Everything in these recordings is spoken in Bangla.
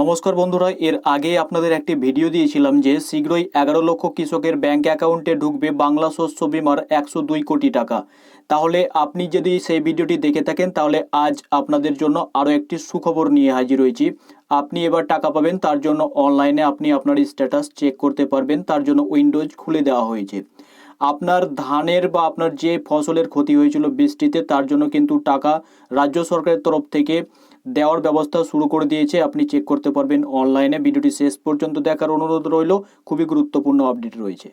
নমস্কার বন্ধুরা, এর আগে আপনাদের একটি ভিডিও দিয়েছিলাম যে শীঘ্রই এগারো লক্ষ কৃষকের ব্যাংক অ্যাকাউন্টে ঢুকবে বাংলা শস্য বিমার একশো দুই কোটি টাকা। তাহলে আপনি যদি সেই ভিডিওটি দেখে থাকেন, তাহলে আজ আপনাদের জন্য আরও একটি সুখবর নিয়ে হাজির হয়েছি। আপনি এবার টাকা পাবেন, তার জন্য অনলাইনে আপনি আপনার স্ট্যাটাস চেক করতে পারবেন, তার জন্য উইন্ডোজ খুলে দেওয়া হয়েছে। আপনার ধানের বা আপনার যে ফসলের ক্ষতি হয়েছিল বৃষ্টিতে, তার জন্য কিন্তু টাকা রাজ্য সরকারের তরফ থেকে দেওয়ার ব্যবস্থা শুরু করে দিয়েছে। আপনি চেক করতে পারবেন অনলাইনে ভিডিওটি শেষ পর্যন্ত দেখার অনুরোধ রইল। খুবই গুরুত্বপূর্ণ আপডেট রয়েছে।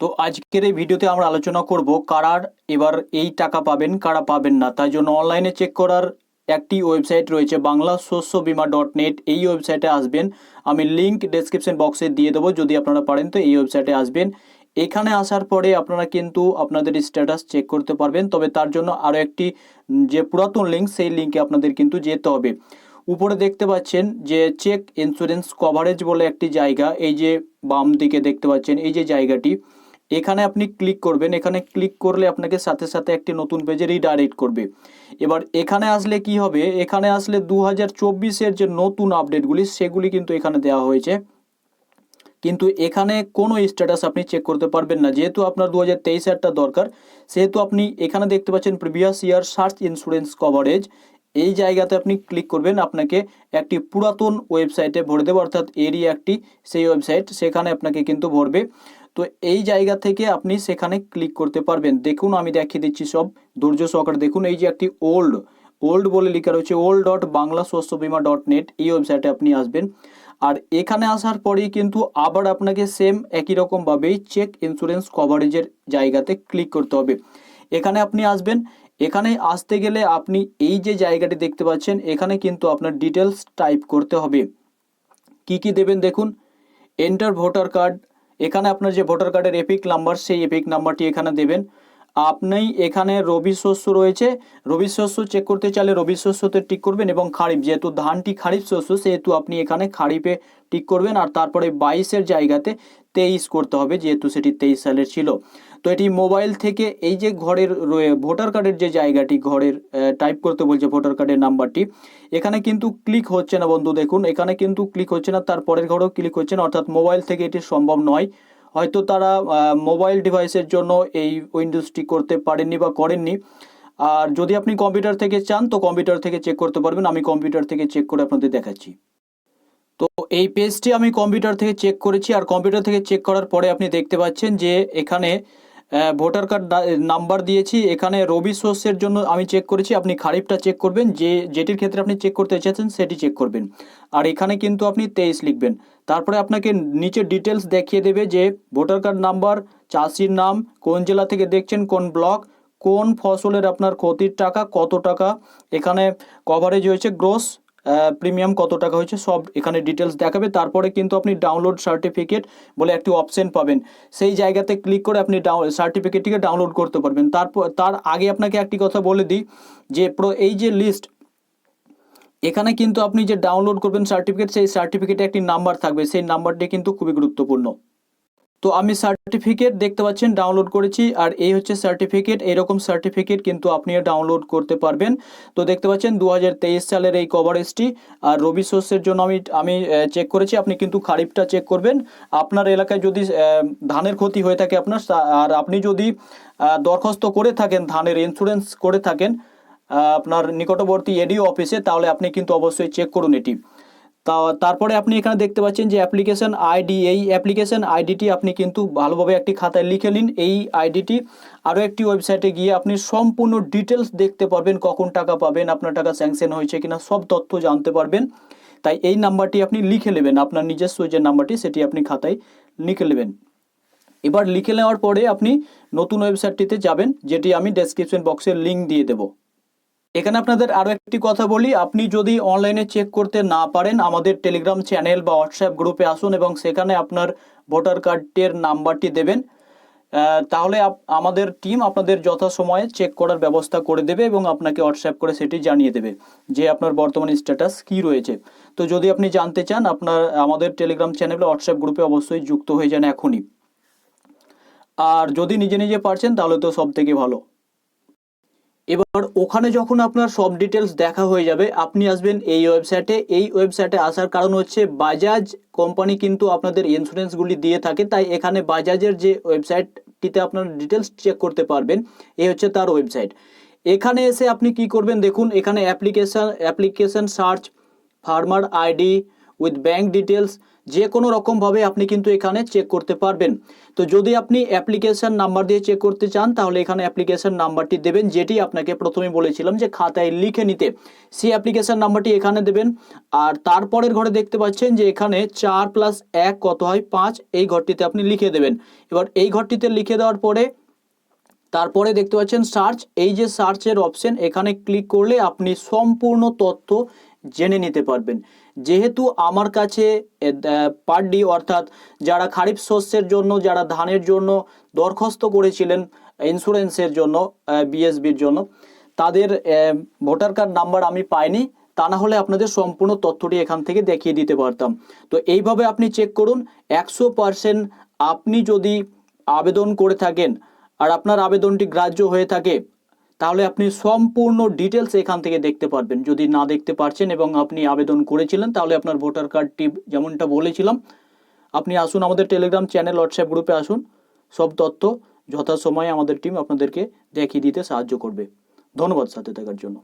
তো আজকের এই ভিডিওতে আমরা আলোচনা করব কারার, এবার এই টাকা পাবেন, কারা পাবেন না। তাই জন্য অনলাইনে চেক করার একটি ওয়েবসাইট রয়েছে বাংলা শস্য বিমা ডট নেট এই ওয়েবসাইটে আসবেন। আমি লিঙ্ক ডেসক্রিপশন বক্সে দিয়ে দেবো। যদি আপনারা পারেন তো এই ওয়েবসাইটে আসবেন। এখানে আসার পরে আপনারা কিন্তু আপনাদের স্ট্যাটাস চেক করতে পারবেন। তবে তার জন্য আরও একটি যে পুরাতন লিঙ্ক সেই লিঙ্কে আপনাদের কিন্তু যেতে হবে। উপরে দেখতে পাচ্ছেন যে চেক ইন্স্যুরেন্স কভারেজ বলে একটি জায়গা, এই যে বাম দিকে দেখতে পাচ্ছেন, এই যে জায়গাটি। এখানে আপনি ক্লিক করবেন, এখানে ক্লিক করলে আপনাকে সাথে সাথে একটি নতুন পেজে রিডাইরেক্ট করবে। এবার এখানে আসলে কি হবে? এখানে আসলে দু হাজার চব্বিশের যে নতুন আপডেটগুলি সেগুলি কিন্তু এখানে দেওয়া হয়েছে। কিন্তু এখানে কোনো স্ট্যাটাস আপনি চেক করতে পারবেন না। যেহেতু আপনার দু হাজার দরকার, সেহেতু আপনি এখানে দেখতে পাচ্ছেন previous year search insurance coverage এই জায়গাতে আপনি ক্লিক করবেন আপনাকে একটি পুরাতন ওয়েবসাইটে ভরে দেবে, অর্থাৎ এরই একটি সেই ওয়েবসাইট সেখানে আপনাকে কিন্তু ভরবে। তো এই জায়গা থেকে আপনি সেখানে ক্লিক করতে পারবেন। দেখুন, আমি দেখিয়ে দিচ্ছি সব। ধৈর্য সহকারে দেখুন, এই যে একটি ওল্ড ওল্ড বলে লেখা রয়েছে ওল্ড ডট বাংলা শস্য বিমা ডট নেট এই ওয়েবসাইটে আপনি আসবেন। আর এখানে আসার পরেই কিন্তু আবার আপনাকে সেম একই রকমভাবেই চেক ইন্স্যুরেন্স কভারেজের জায়গাতে ক্লিক করতে হবে। এখানে আপনি আসবেন, এখানে আসতে গেলে আপনি এই যে জায়গাটি দেখতে পাচ্ছেন, এখানে কিন্তু আপনার ডিটেলস টাইপ করতে হবে। কি কি দেবেন দেখুন এন্টার ভোটার কার্ড এখানে আপনার যে ভোটার কার্ডের এপিক নাম্বার সেই এপিক নাম্বারটি এখানে দেবেন। আপনি এখানে রবি শস্য রয়েছে। রবি শস্য চেক করতে চাইলে রবি শস্যতে টিক করবেন এবং খারিফ, যেহেতু ধানটি খারিফ শস্য, সেহেতু আপনি এখানে খারিফে টিক করবেন আর তারপরে বাইশের জায়গাতে তেইশ করতে হবে, যেহেতু সেটি তেইশ সালের ছিল। তো এটি মোবাইল থেকে এই যে ঘরের ভোটার কার্ডের যে জায়গাটি ঘরের টাইপ করতে বলছে ভোটার কার্ডের নাম্বারটি, এখানে কিন্তু ক্লিক হচ্ছে না বন্ধু, দেখুন, এখানে কিন্তু ক্লিক হচ্ছে না, তার পরের ঘরেও ক্লিক হচ্ছে না, অর্থাৎ মোবাইল থেকে এটি সম্ভব নয়। হয়তো তারা মোবাইল ডিভাইসের জন্য এই উইন্ডোজটি করতে পারেননি বা করেননি। আর যদি আপনি কম্পিউটার থেকে চান, তো কম্পিউটার থেকে চেক করতে পারবেন। আমি কম্পিউটার থেকে চেক করে আপনাদের দেখাচ্ছি। তো এই পেজটি আমি কম্পিউটার থেকে চেক করেছি। আর কম্পিউটার থেকে চেক করার পরে আপনি দেখতে পাচ্ছেন যে এখানে ভোটার কার্ড নাম্বার দিয়েছি। এখানে রবি শস্যের জন্য আমি চেক করেছি। আপনি খারিফটা চেক করবেন। যে, যেটির ক্ষেত্রে আপনি চেক করতে চাইছেন সেটি চেক করবেন। আর এখানে কিন্তু আপনি তেইশ লিখবেন। তারপরে আপনাকে নিচে ডিটেলস দেখিয়ে দেবে যে, ভোটার কার্ড নাম্বার, চাষির নাম, কোন জেলা থেকে দেখছেন, কোন ব্লক, কোন ফসলের আপনার ক্ষতির টাকা, কত টাকা। এখানে কভারেজ হয়েছে গ্রোস প্রিমিয়াম কত টাকা হয়েছে সব এখানে ডিটেলস দেখাবে। তারপরে কিন্তু আপনি ডাউনলোড সার্টিফিকেট বলে একটি অপশন পাবেন। সেই জায়গাতে ক্লিক করে আপনি সার্টিফিকেটটিকে ডাউনলোড করতে পারবেন। তারপর তার আগে আপনাকে একটি কথা বলে দিই যে প্রো এই যে লিস্ট এখানে কিন্তু আপনি যে ডাউনলোড করবেন সার্টিফিকেট সেই সার্টিফিকেটে একটি নাম্বার থাকবে। সেই নাম্বারটি কিন্তু খুবই গুরুত্বপূর্ণ। তো আমি সার্টিফিকেট দেখতে পাচ্ছেন ডাউনলোড করেছি, আর এই হচ্ছে সার্টিফিকেট এরকম সার্টিফিকেট কিন্তু আপনি ডাউনলোড করতে পারবেন। তো দেখতে পাচ্ছেন দু হাজার তেইশ সালের এই কভারেজটি আর রবি শস্যের জন্য আমি আমি চেক করেছি, আপনি কিন্তু খারিফটা চেক করবেন। আপনার এলাকায় যদি ধানের ক্ষতি হয়ে থাকে আপনার আর আপনি যদি দরখাস্ত করে থাকেন, ধানের ইন্স্যুরেন্স করে থাকেন আপনার নিকটবর্তী এডিও অফিসে তাহলে আপনি কিন্তু অবশ্যই চেক করুন এটি। তা তারপরে আপনি এখানে দেখতে পাচ্ছেন যে অ্যাপ্লিকেশন আইডি এই অ্যাপ্লিকেশন আইডিটি আপনি কিন্তু ভালোভাবে একটি খাতায় লিখে নিন। এই আইডিটি আরও একটি ওয়েবসাইটে গিয়ে আপনি সম্পূর্ণ ডিটেলস দেখতে পারবেন, কখন টাকা পাবেন, আপনার টাকা স্যাংশন হয়েছে কিনা, সব তথ্য জানতে পারবেন। তাই এই নাম্বারটি আপনি লিখে নেবেন, আপনার নিজস্ব যে নাম্বারটি, সেটি আপনি খাতায় লিখে নেবেন। এবার লিখে নেওয়ার পরে আপনি নতুন ওয়েবসাইটটিতে যাবেন, যেটি আমি ডেসক্রিপশন বক্সে লিঙ্ক দিয়ে দেবো। এখানে আপনাদের আরও একটি কথা বলি। আপনি যদি অনলাইনে চেক করতে না পারেন, আমাদের টেলিগ্রাম চ্যানেল বা হোয়াটসঅ্যাপ গ্রুপে আসুন এবং সেখানে আপনার ভোটার কার্ডের নাম্বারটি দেবেন। তাহলে আমাদের টিম আপনাদের যথাসময়ে চেক করার ব্যবস্থা করে দেবে এবং আপনাকে হোয়াটসঅ্যাপ করে সেটি জানিয়ে দেবে যে আপনার বর্তমান স্ট্যাটাস কি রয়েছে। তো যদি আপনি জানতে চান, আপনার, আমাদের টেলিগ্রাম চ্যানেল বা হোয়াটসঅ্যাপ গ্রুপে অবশ্যই যুক্ত হয়ে যান এখনই। আর যদি নিজে নিজে পারছেন, তাহলে তো সব থেকে ভালো। এবার ওখানে যখন আপনার সব ডিটেলস দেখা হয়ে যাবে, আপনি আসবেন এই ওয়েবসাইটে এই ওয়েবসাইটে আসার কারণ হচ্ছে বাজাজ কোম্পানি কিন্তু আপনাদের ইন্স্যুরেন্সগুলি দিয়ে থাকে, তাই এখানে বাজাজের যে ওয়েবসাইটটিতে আপনার ডিটেলস চেক করতে পারবেন, এই হচ্ছে তার ওয়েবসাইট এখানে এসে আপনি কি করবেন দেখুন, এখানে application application search farmer ID with bank details যে কোনো রকমভাবে আপনি কিন্তু এখানে চেক করতে পারবেন। তো যদি আপনি অ্যাপ্লিকেশন নাম্বার দিয়ে চেক করতে চান, তাহলে এখানে অ্যাপ্লিকেশান নাম্বারটি দেবেন, যেটি আপনাকে প্রথমে বলেছিলাম যে খাতায় লিখে নিতে। সেই অ্যাপ্লিকেশান নাম্বারটি এখানে দেবেন। আর তারপরের ঘরে দেখতে পাচ্ছেন যে এখানে চার প্লাস এক কত হয়? পাঁচ। এই ঘরটিতে আপনি লিখে দেবেন। এবার এই ঘরটিতে লিখে দেওয়ার পরে, তারপরে দেখতে পাচ্ছেন সার্চ এই যে সার্চের অপশন এখানে ক্লিক করলে আপনি সম্পূর্ণ তথ্য জেনে নিতে পারবেন। যেহেতু আমার কাছে পার ডি অর্থাৎ যারা খারিফ শস্যের জন্য, যারা ধানের জন্য দরখাস্ত করেছিলেন, ইন্স্যুরেন্সের জন্য বিএসবির জন্য, তাদের ভোটার কার্ড নাম্বার আমি পাইনি, তা না হলে আপনাদের সম্পূর্ণ তথ্যটি এখান থেকে দেখিয়ে দিতে পারতাম। তো এইভাবে আপনি চেক করুন, একশো পার্সেন্ট আপনি যদি আবেদন করে থাকেন, আর আপনার আবেদনটি গ্রাহ্য হয়ে থাকে তাহলে আপনি সম্পূর্ণ ডিটেলস এখান থেকে দেখতে পারবেন। যদি না দেখতে পারছেন এবং আপনি আবেদন করেছিলেন, তাহলে আপনার ভোটার কার্ডটি যেমনটা বলেছিলাম, আপনি আসুন আমাদের টেলিগ্রাম চ্যানেল হোয়াটসঅ্যাপ গ্রুপে আসুন। সব তথ্য যথাসময়ে আমাদের টিম আপনাদেরকে দেখিয়ে দিতে সাহায্য করবে। ধন্যবাদ সাথে থাকার জন্য।